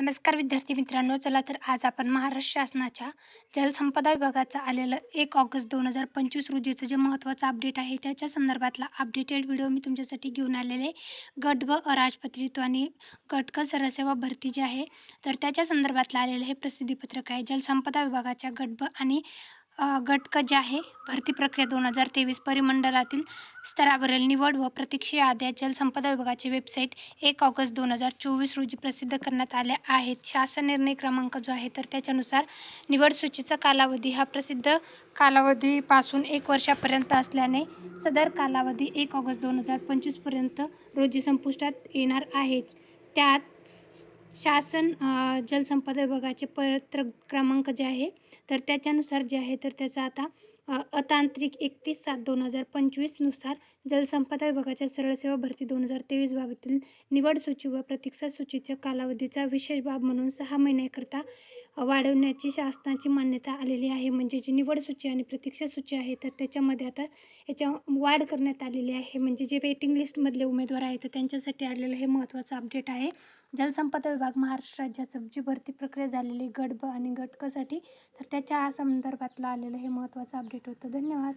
नमस्कार विद्यार्थी मित्रांनो चला तर आज आपण महाराष्ट्र शासनाच्या जलसंपदा विभागाचं आलेलं एक ऑगस्ट दोन हजार पंचवीस रोजीचं जे महत्त्वाचं अपडेट आहे त्याच्या संदर्भातला अपडेटेड व्हिडिओ मी तुमच्यासाठी घेऊन आलेले गट व अराजपत्रित्व आणि गटक सरसेवा भरती जी आहे तर त्याच्या संदर्भातलं आलेलं हे प्रसिद्धीपत्रक आहे. जलसंपदा विभागाच्या गट ब आणि अ, गट क जे आहे भरती प्रक्रिया दोन हजार तेवीस परिमंडळातील स्तरावरील निवड व प्रतीक्षा याद्या जलसंपदा विभागाची वेबसाईट एक ऑगस्ट दोन हजार चोवीस रोजी प्रसिद्ध करण्यात आल्या आहेत. शासन निर्णय क्रमांक जो आहे तर त्याच्यानुसार निवड सूचीचा कालावधी हा प्रसिद्ध कालावधीपासून एक वर्षापर्यंत असल्याने सदर कालावधी एक ऑगस्ट दोन हजार पंचवीसपर्यंत रोजी संपुष्टात येणार आहेत त्यात शासन जलसंपदा विभागाचे पत्र क्रमांक जे आहे तर त्याच्यानुसार जे आहे तर त्याचा आता अ, अतांत्रिक एकतीस सात दोन हजार पंचवीसनुसार जलसंपदा विभागाच्या सरळ सेवा भरती दोन हजार तेवीस बाबतीतील निवड सूची व प्रतीक्षा सूचीच्या कालावधीचा विशेष बाब म्हणून सहा महिन्याकरता वाढवण्याची शासनाची मान्यता आलेली आहे. म्हणजे जी निवड सूची आणि प्रतीक्षा सूची आहे तर त्याच्यामध्ये आता याच्या वाढ करण्यात आलेली आहे. म्हणजे जे वेटिंग लिस्टमधले उमेदवार आहेत तर त्यांच्यासाठी आलेलं हे महत्त्वाचं अपडेट आहे. जलसंपदा विभाग महाराष्ट्र राज्याचं जी भरती प्रक्रिया झालेली गट ब आणि गट तर त्याच्या संदर्भातलं आलेलं हे महत्त्वाचं अपडेट होतं. धन्यवाद.